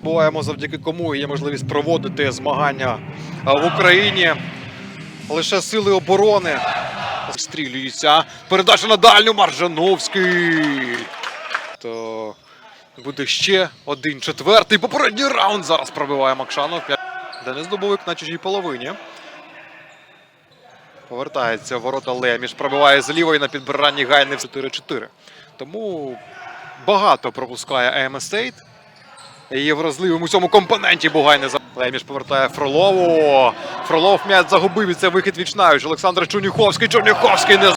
забуваємо, завдяки кому є можливість проводити змагання в Україні. Лише сили оборони стрілюються. Передача на дальню Маржановський. То буде ще один четвертий. Попередній раунд зараз пробиває Макшанов. Денис Дубовик на чужій половині. Повертається ворота Леміш. Пробиває з лівої на підбиранні Гайни в 4-4. Тому багато пропускає АМ Стейт. Є вразливим у цьому компоненті Бугай не за Леміш повертає Фролову. Фролов м'яч загубив і це вихід вічнавич. Олександр Чунюховський. Чунюховський не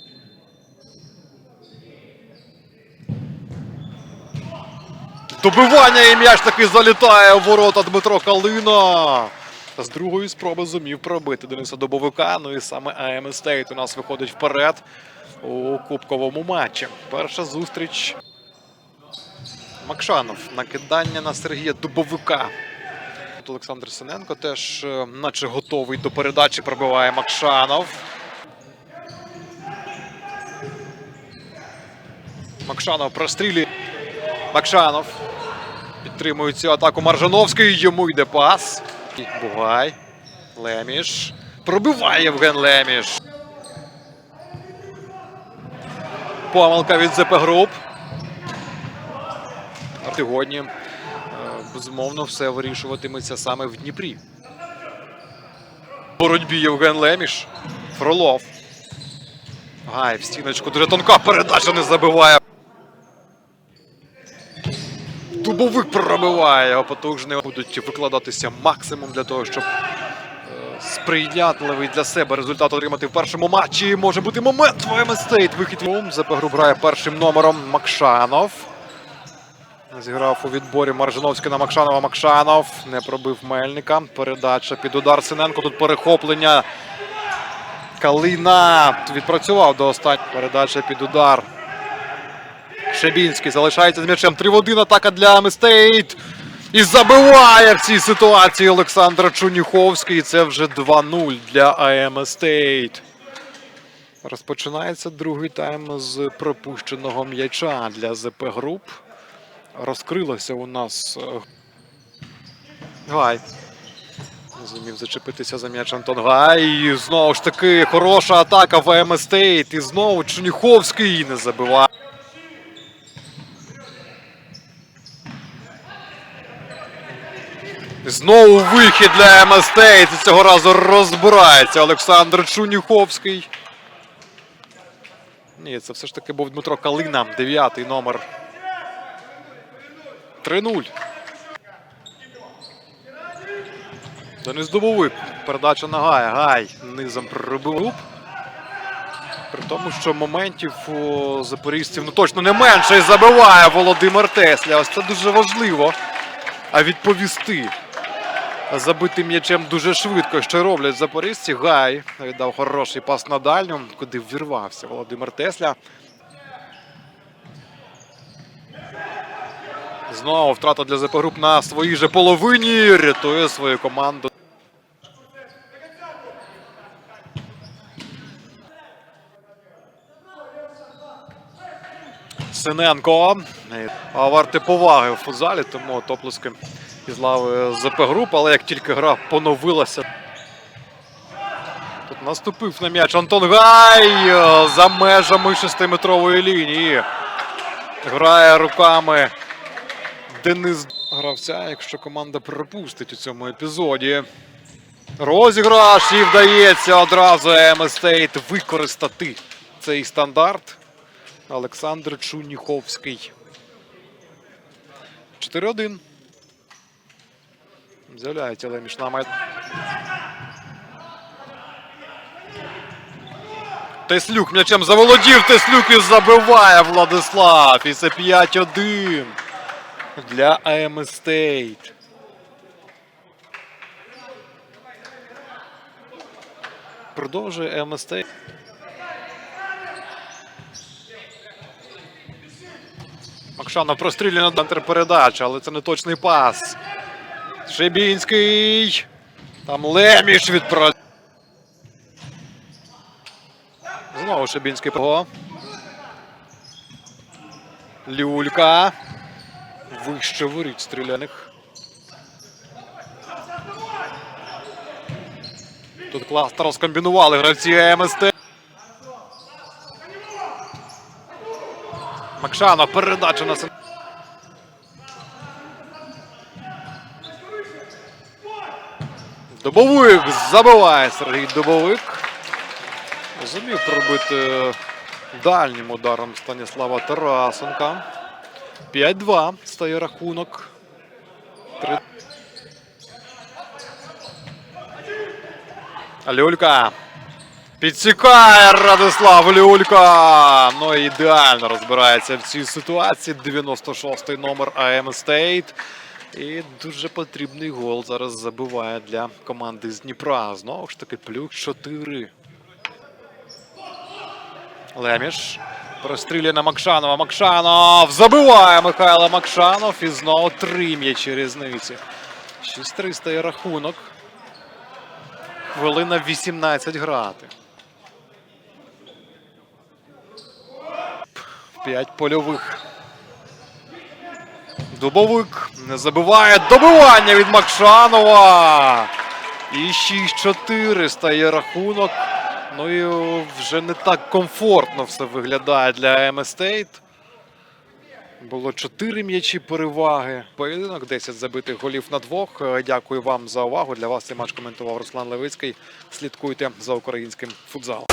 Добивання і м'яч таки залітає у ворота Дмитро Калина. З другої спроби зумів пробити Дениса Добовика. Ну і саме АМ Стейт у нас виходить вперед у кубковому матчі. Перша зустріч. Макшанов. Накидання на Сергія Дубовика. Тут Олександр Синенко теж, е, наче готовий до передачі, пробиває Макшанов. Макшанов прострілює. Макшанов. Підтримує цю атаку Маржановський. Йому йде пас. Бугай. Леміш. Пробиває Євген Леміш. Помилка від ЗП груп. Сьогодні, е, безумовно, все вирішуватиметься саме в Дніпрі. Боротьбі Євген Леміш. Фролов. Гай, в стіночку дуже тонка передача не забиває. Дубовик пробиває його потужний. Будуть викладатися максимум для того, щоб е, сприятливий для себе результат отримати в першому матчі. Може бути момент в АМ Стейт. Вихід ЗП груп грає першим номером Макшанов. Зіграв у відборі Маржиновський на Макшанова. Макшанов не пробив Мельника. Передача під удар Синенко. Тут перехоплення. Калина відпрацював до останнього. Передача під удар. Шебінський залишається з м'ячем. 3 в 1 атака для Аместейт. І забиває в цій ситуації Олександр Чуніховський. І це вже 2-0 для АМ Стейт. Розпочинається другий тайм з пропущеного м'яча для ЗП груп. Розкрилося у нас. е, Гай. Зумів зачепитися за м'яч Антон Гай. І знову ж таки хороша атака в Стейт. І знову Чуніховський не забиває. Знову вихід для МС Стейт. І цього разу розбирається Олександр Чуніховський. Ні, це все ж таки був Дмитро Калина, дев'ятий номер. 3-0. Денис Дубовик. Передача на Гая. Гай низом пробив. При тому, що моментів у запорізців ну точно не менше і забиває Володимир Тесля. Ось це дуже важливо. А відповісти забитим м'ячем дуже швидко, що роблять запорізьці. Гай віддав хороший пас на дальню, куди ввірвався Володимир Тесля. Знову втрата для ЗП груп на своїй же половині. Рятує свою команду. Синенко. Варте поваги в футзалі, тому топлески із лави ЗП груп, але як тільки гра поновилася. Тут наступив на м'яч Антон Гай е, за межами шестиметрової лінії. Грає руками Денис гравця, якщо команда пропустить у цьому епізоді. Розіграш і вдається одразу ЕМ використати цей стандарт. Олександр Чуніховський. 4-1. З'являється Леміш на май... Теслюк м'ячем заволодів. Теслюк і забиває Владислав. І це 5-1 для АМ Стейт. Продовжує АМ Стейт. Макшанов прострілює на центр передачі, але це не точний пас. Шебінський. Там Леміш відпрацює. Знову Шебінський. Люлька вище воріт стріляних. Тут класно розкомбінували гравці МСТ. Макшанов передача на Дубовик забиває Сергій Дубовик. Зумів пробити дальнім ударом Станіслава Тарасенка. 5-2 стає рахунок. Три- Люлька. Підсікає Радислав Люлька. Ну ідеально розбирається в цій ситуації. 96-й номер АМ Стейт. І дуже потрібний гол зараз забиває для команди з Дніпра. Знову ж таки, плюс 4. Леміш прострілює на Макшанова. Макшанов забиває Михайло Макшанов. І знову три м'ячі різниці. 6-3 стає рахунок. Хвилина 18 грати. П'ять польових. Дубовик не забиває добивання від Макшанова. І 6-4 стає рахунок. Ну і вже не так комфортно все виглядає для МС Стейт. Було 4 м'ячі переваги. Поєдинок 10 забитих голів на двох. Е, Дякую вам за увагу. Для вас цей матч коментував Руслан Левицький. Слідкуйте за українським футзалом.